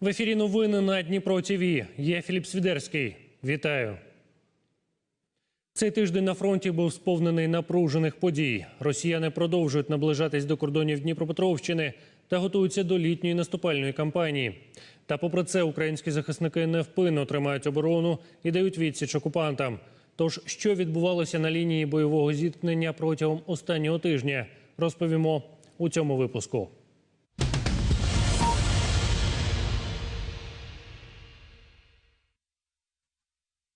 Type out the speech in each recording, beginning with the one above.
В ефірі новини на Дніпро ТВ. Я Філіп Свідерський. Вітаю. Цей тиждень на фронті був сповнений напружених подій. Росіяни продовжують наближатись до кордонів Дніпропетровщини та готуються до літньої наступальної кампанії. Та, попри це, українські захисники невпинно тримають оборону і дають відсіч окупантам. Тож, що відбувалося на лінії бойового зіткнення протягом останнього тижня, розповімо у цьому випуску.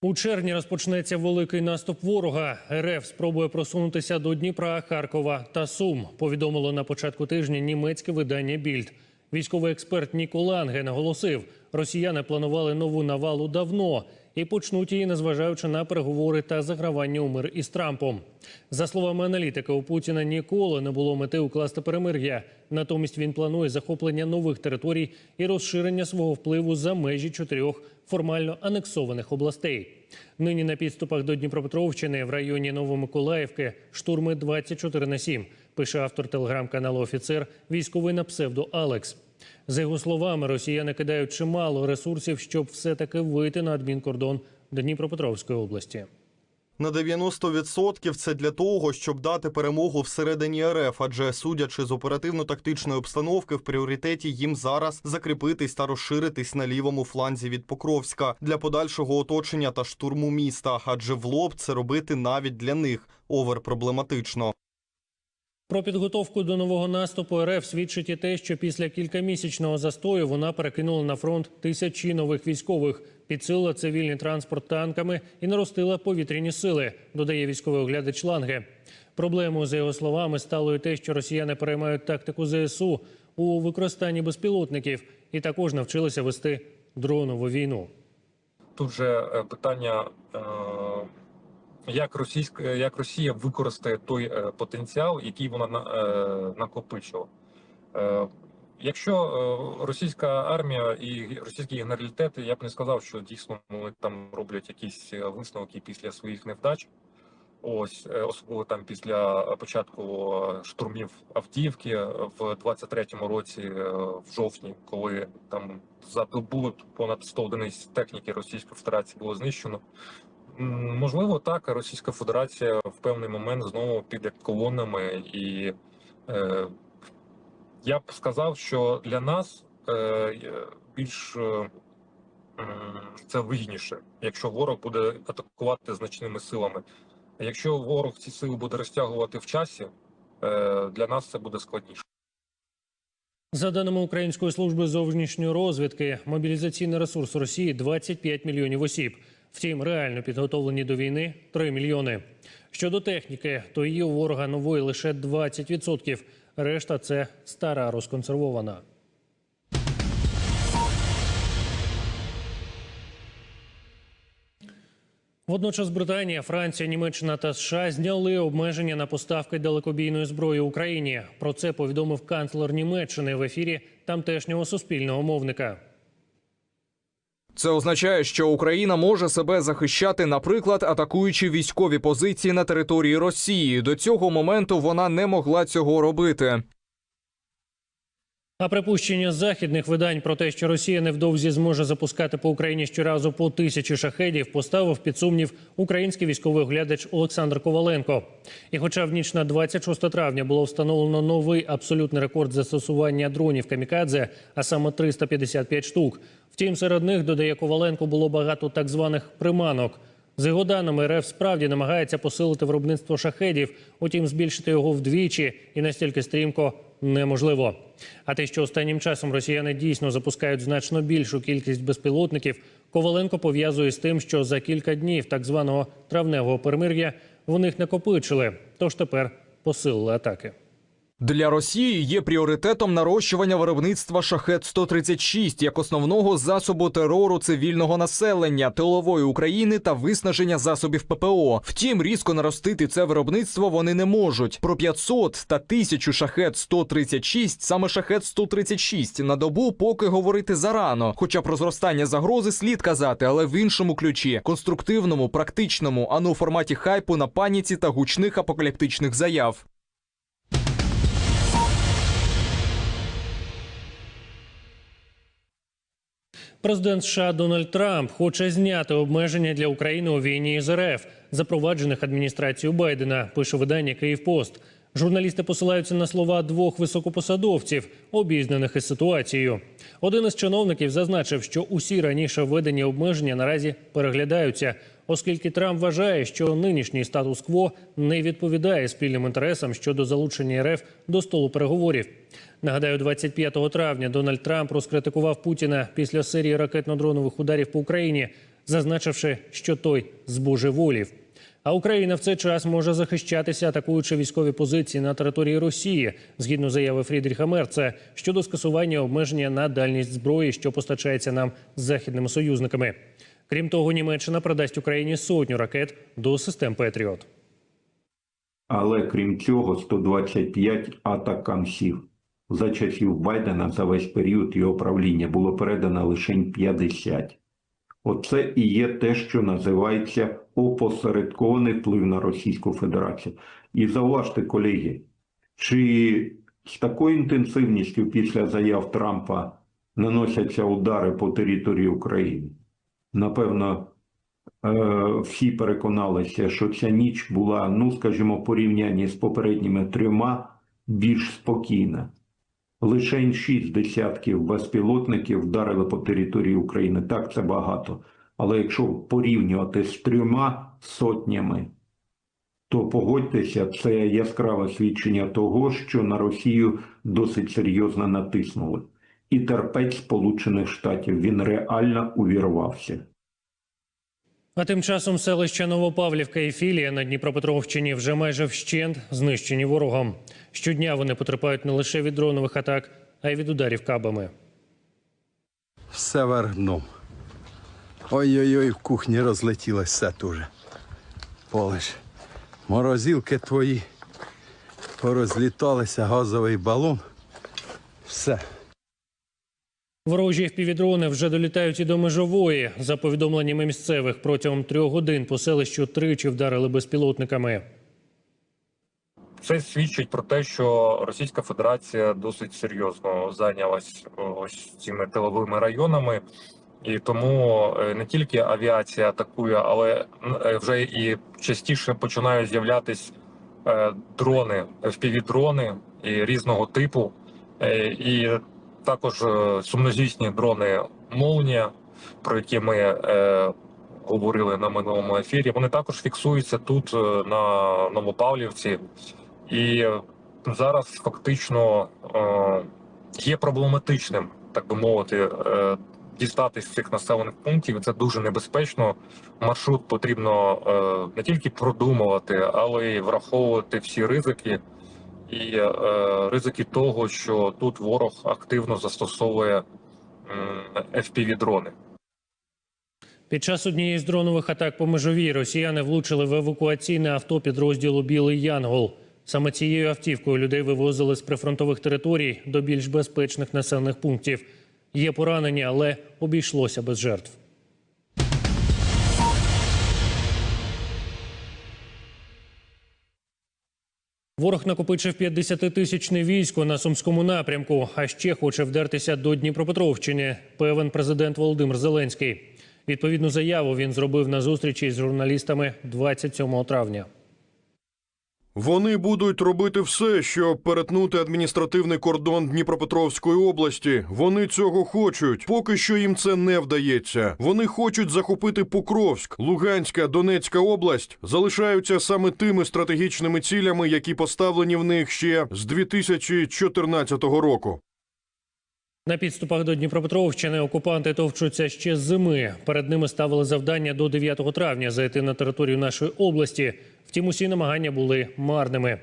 У червні розпочнеться великий наступ ворога. РФ спробує просунутися до Дніпра, Харкова та Сум. Повідомило на початку тижня німецьке видання Більд. Військовий експерт Нікола Анге наголосив, росіяни планували нову навалу давно і почнуть її, незважаючи на переговори та загравання у мир із Трампом. За словами аналітика, у Путіна ніколи не було мети укласти перемир'я. Натомість він планує захоплення нових територій і розширення свого впливу за межі чотирьох формально анексованих областей. Нині на підступах до Дніпропетровщини в районі Новомиколаївки штурми 24 на 7, пише автор телеграм-каналу Офіцер, військовий на псевдо Алекс. За його словами, росіяни кидають чимало ресурсів, щоб все-таки вийти на адмінкордон Дніпропетровської області. На 90% це для того, щоб дати перемогу всередині РФ, адже судячи з оперативно-тактичної обстановки, в пріоритеті їм зараз закріпитись та розширитись на лівому фланзі від Покровська для подальшого оточення та штурму міста, адже в лоб це робити навіть для них оверпроблематично. Про підготовку до нового наступу РФ свідчить і те, що після кількамісячного застою вона перекинула на фронт тисячі нових військових, підсилила цивільний транспорт танками і наростила повітряні сили, додає військовий оглядач Ланге. Проблемою, за його словами, стало і те, що росіяни переймають тактику ЗСУ у використанні безпілотників і також навчилися вести дронову війну. Тут же е, питання, е, як російська як Росія використає той е, потенціал, який вона на- е, накопичила. Якщо е, російська армія і російські генералітети, я б не сказав, що дійсно вони там роблять якісь е, висновки після своїх невдач. Ось е, особливо там після початку штурмів Авдіївки в 23-му році, в жовтні, коли там за добу понад 100 одиниць техніки Російської Федерації було знищено. Можливо, так Російська Федерація в певний момент знову піде колонами, і я б сказав, що для нас е, більш е, це вигідніше, якщо ворог буде атакувати значними силами. А Якщо ворог ці сили буде розтягувати в часі, е, для нас це буде складніше. За даними Української служби зовнішньої розвідки, мобілізаційний ресурс Росії 25 мільйонів осіб. Втім, реально підготовлені до війни 3 мільйони. Щодо техніки, то її у ворога нової лише 20%. Решта це стара розконсервована. Водночас Британія, Франція, Німеччина та США зняли обмеження на поставки далекобійної зброї Україні. Про це повідомив канцлер Німеччини в ефірі тамтешнього суспільного мовника. Це означає, що Україна може себе захищати, наприклад, атакуючи військові позиції на території Росії. До цього моменту вона не могла цього робити. А припущення західних видань про те, що Росія невдовзі зможе запускати по Україні щоразу по тисячі шахедів, поставив під сумнів український військовий оглядач Олександр Коваленко. І, хоча в ніч на 26 травня було встановлено новий абсолютний рекорд застосування дронів камікадзе, а саме 355 штук. Втім, серед них додає Коваленко було багато так званих приманок. За його даними, РФ справді намагається посилити виробництво шахедів, утім, збільшити його вдвічі і настільки стрімко неможливо. А те, що останнім часом росіяни дійсно запускають значно більшу кількість безпілотників, Коваленко пов'язує з тим, що за кілька днів так званого травневого перемир'я в них накопичили, тож тепер посилили атаки. Для Росії є пріоритетом нарощування виробництва шахет 136 як основного засобу терору цивільного населення, тилової України та виснаження засобів ППО. Втім, різко наростити це виробництво вони не можуть. Про 500 та 1000 шахет 136, саме шахет 136 на добу поки говорити зарано. Хоча про зростання загрози слід казати, але в іншому ключі конструктивному, практичному, а не у форматі хайпу на паніці та гучних апокаліптичних заяв. Президент США Дональд Трамп хоче зняти обмеження для України у війні з РФ, запроваджених адміністрацією Байдена. Пише видання Київпост. Журналісти посилаються на слова двох високопосадовців, обізнаних із ситуацією. Один із чиновників зазначив, що усі раніше введені обмеження наразі переглядаються, оскільки Трамп вважає, що нинішній статус-кво не відповідає спільним інтересам щодо залучення РФ до столу переговорів. Нагадаю, 25 травня Дональд Трамп розкритикував Путіна після серії ракетно-дронових ударів по Україні, зазначивши, що той збожеволів. А Україна в цей час може захищатися, атакуючи військові позиції на території Росії, згідно заяви Фрідріха Мерца щодо скасування обмеження на дальність зброї, що постачається нам з західними союзниками. Крім того, Німеччина продасть Україні сотню ракет до систем Петріот. Але крім цього, 125 атакамсів. За часів Байдена за весь період його правління було передано лише 50. Оце і є те, що називається опосередкований вплив на Російську Федерацію. І зауважте, колеги, чи з такою інтенсивністю після заяв Трампа наносяться удари по території України? Напевно, е, всі переконалися, що ця ніч була, ну скажімо, порівнянні з попередніми трьома більш спокійна. Лише шість десятків безпілотників вдарили по території України. Так, це багато. Але якщо порівнювати з трьома сотнями, то погодьтеся, це яскраве свідчення того, що на Росію досить серйозно натиснули. І терпець Сполучених Штатів він реально увірвався. А тим часом селища Новопавлівка і Філія на Дніпропетровщині вже майже вщент знищені ворогом. Щодня вони потерпають не лише від дронових атак, а й від ударів кабами. Все вверх. Ой-ой-ой, в кухні розлетілось все дуже. Полиш. Морозилки твої порозліталися, газовий балон. Все. Ворожі впівдрони вже долітають і до межової. За повідомленнями місцевих, протягом трьох годин по селищу тричі вдарили безпілотниками. Це свідчить про те, що Російська Федерація досить серйозно зайнялась ось цими тиловими районами, і тому е, не тільки авіація атакує, але е, вже і частіше починають з'являтись е, дрони, FPV-дрони і різного типу, і також е, сумнозвісні дрони Молнія, про які ми е, говорили на минулому ефірі. Вони також фіксуються тут е, на Новопавлівці. І зараз фактично е, є проблематичним, так би мовити, е, дістатись з цих населених пунктів. Це дуже небезпечно. Маршрут потрібно е, не тільки продумувати, але й враховувати всі ризики. І е, ризики того, що тут ворог активно застосовує м, FPV-дрони. Під час однієї з дронових атак по межовій росіяни влучили в евакуаційне авто підрозділу Білий Янгол. Саме цією автівкою людей вивозили з прифронтових територій до більш безпечних населених пунктів. Є поранені, але обійшлося без жертв. Ворог накопичив 50-тисячне військо на сумському напрямку, а ще хоче вдертися до Дніпропетровщини. Певен президент Володимир Зеленський. Відповідну заяву він зробив на зустрічі з журналістами 27 травня. Вони будуть робити все, щоб перетнути адміністративний кордон Дніпропетровської області. Вони цього хочуть. Поки що їм це не вдається. Вони хочуть захопити Покровськ, Луганська, Донецька область залишаються саме тими стратегічними цілями, які поставлені в них ще з 2014 року. На підступах до Дніпропетровщини окупанти товчуться ще з зими. Перед ними ставили завдання до 9 травня зайти на територію нашої області. Втім, усі намагання були марними.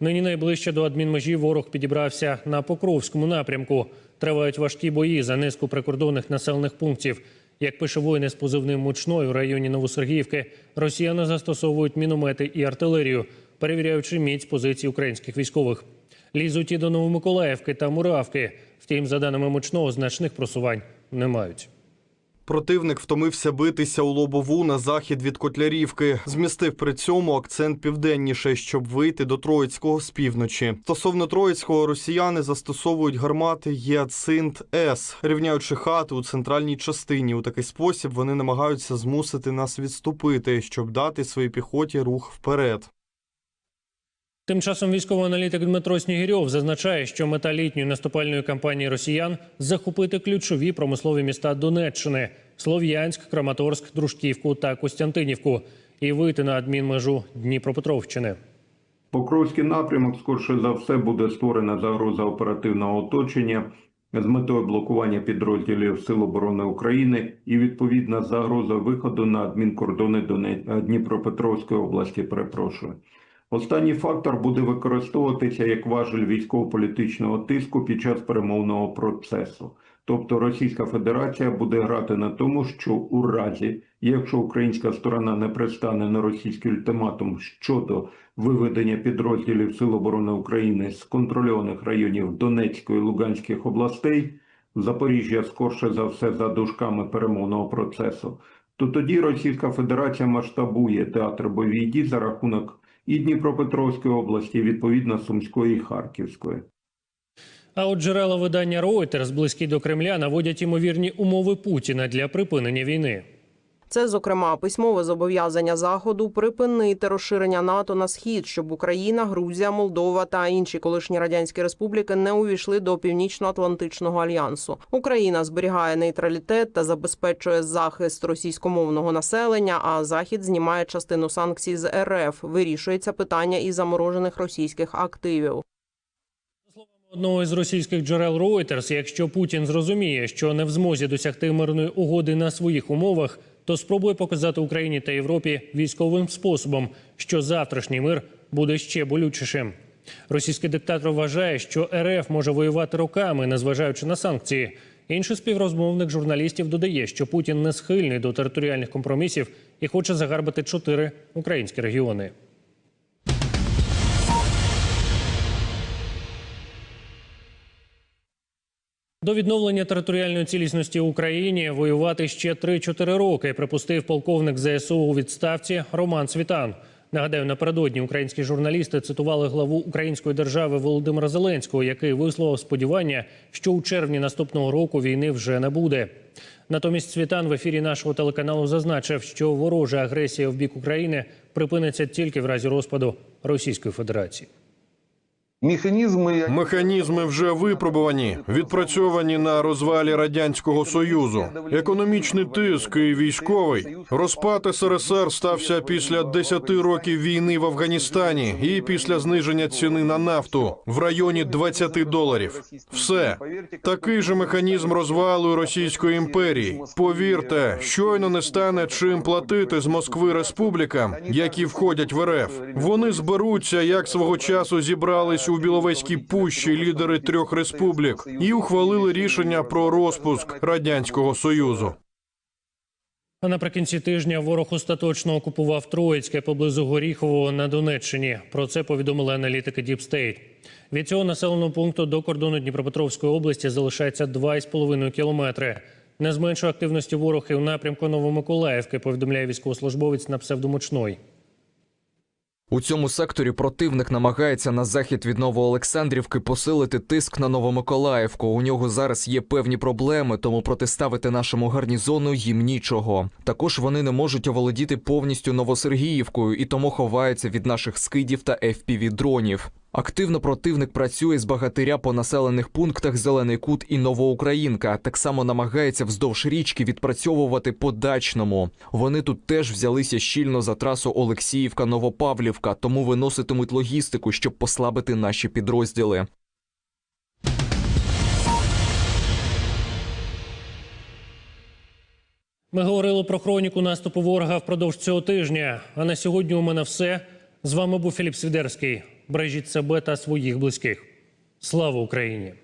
Нині найближче до адмінмежі ворог підібрався на Покровському напрямку. Тривають важкі бої за низку прикордонних населених пунктів. Як пише воїни з позивним мучною в районі Новосергіївки, росіяни застосовують міномети і артилерію, перевіряючи міць позицій українських військових. Лізуть і до Новомиколаївки та Муравки. Втім, за даними мучного, значних просувань не мають. Противник втомився битися у лобову на захід від Котлярівки. Змістив при цьому акцент південніше, щоб вийти до Троїцького з півночі. Стосовно Троїцького, росіяни застосовують гармати Єацинт С, рівняючи хати у центральній частині. У такий спосіб вони намагаються змусити нас відступити, щоб дати своїй піхоті рух вперед. Тим часом військовий аналітик Дмитро Снігирьов зазначає, що мета літньої наступальної кампанії росіян захопити ключові промислові міста Донеччини Слов'янськ, Краматорськ, Дружківку та Костянтинівку і вийти на адмінмежу Дніпропетровщини. Покровський напрямок, скорше за все, буде створена загроза оперативного оточення з метою блокування підрозділів Сил оборони України і відповідна загроза виходу на адмінкордони Дніпропетровської області. Перепрошую. Останній фактор буде використовуватися як важель військово-політичного тиску під час перемовного процесу. Тобто Російська Федерація буде грати на тому, що у разі, якщо українська сторона не пристане на російський ультиматум щодо виведення підрозділів Сил оборони України з контрольованих районів Донецької і Луганських областей, Запоріжжя скорше за все за дужками перемовного процесу, то тоді Російська Федерація масштабує театр бойових дій за рахунок і Дніпропетровської області, відповідно Сумської і Харківської. А от джерела видання Reuters, близькі до Кремля, наводять ймовірні умови Путіна для припинення війни. Це, зокрема, письмове зобов'язання заходу припинити розширення НАТО на схід, щоб Україна, Грузія, Молдова та інші колишні радянські республіки не увійшли до північно-атлантичного альянсу. Україна зберігає нейтралітет та забезпечує захист російськомовного населення. А захід знімає частину санкцій з РФ. Вирішується питання і заморожених російських активів. Одного із російських джерел Reuters, якщо Путін зрозуміє, що не в змозі досягти мирної угоди на своїх умовах, то спробує показати Україні та Європі військовим способом, що завтрашній мир буде ще болючішим. Російський диктатор вважає, що РФ може воювати роками, незважаючи на санкції. Інший співрозмовник журналістів додає, що Путін не схильний до територіальних компромісів і хоче загарбати чотири українські регіони. До відновлення територіальної цілісності Україні воювати ще 3-4 роки, припустив полковник ЗСУ у відставці Роман Світан. Нагадаю, напередодні українські журналісти цитували главу української держави Володимира Зеленського, який висловив сподівання, що у червні наступного року війни вже не буде. Натомість Світан в ефірі нашого телеканалу зазначив, що ворожа агресія в бік України припиниться тільки в разі розпаду Російської Федерації. Механізми Механізми вже випробувані, відпрацьовані на розвалі радянського союзу. Економічний тиск і військовий розпад СРСР стався після 10 років війни в Афганістані і після зниження ціни на нафту в районі 20 доларів. Все такий же механізм розвалу Російської імперії. Повірте, щойно не стане чим платити з Москви республікам, які входять в РФ. Вони зберуться, як свого часу зібрались у Біловезькій пущі лідери трьох республік і ухвалили рішення про розпуск радянського союзу. А наприкінці тижня ворог остаточно окупував Троїцьке поблизу Горіхового на Донеччині. Про це повідомили аналітики State. Від цього населеного пункту до кордону Дніпропетровської області залишається 2,5 кілометри. Не зменшує активності ворог і в напрямку Новомиколаївки, повідомляє військовослужбовець на псевдомучной. У цьому секторі противник намагається на захід від Новоолександрівки посилити тиск на Новомиколаївку. У нього зараз є певні проблеми, тому протиставити нашому гарнізону їм нічого. Також вони не можуть оволодіти повністю Новосергіївкою і тому ховаються від наших скидів та fpv дронів. Активно противник працює з багатиря по населених пунктах Зелений Кут і Новоукраїнка. Так само намагається вздовж річки відпрацьовувати по дачному. Вони тут теж взялися щільно за трасу Олексіївка-Новопавлівка, тому виноситимуть логістику, щоб послабити наші підрозділи. Ми говорили про хроніку наступу ворога впродовж цього тижня. А на сьогодні у мене все. З вами був Філіп Свідерський. Бережіть себе та своїх близьких. Слава Україні!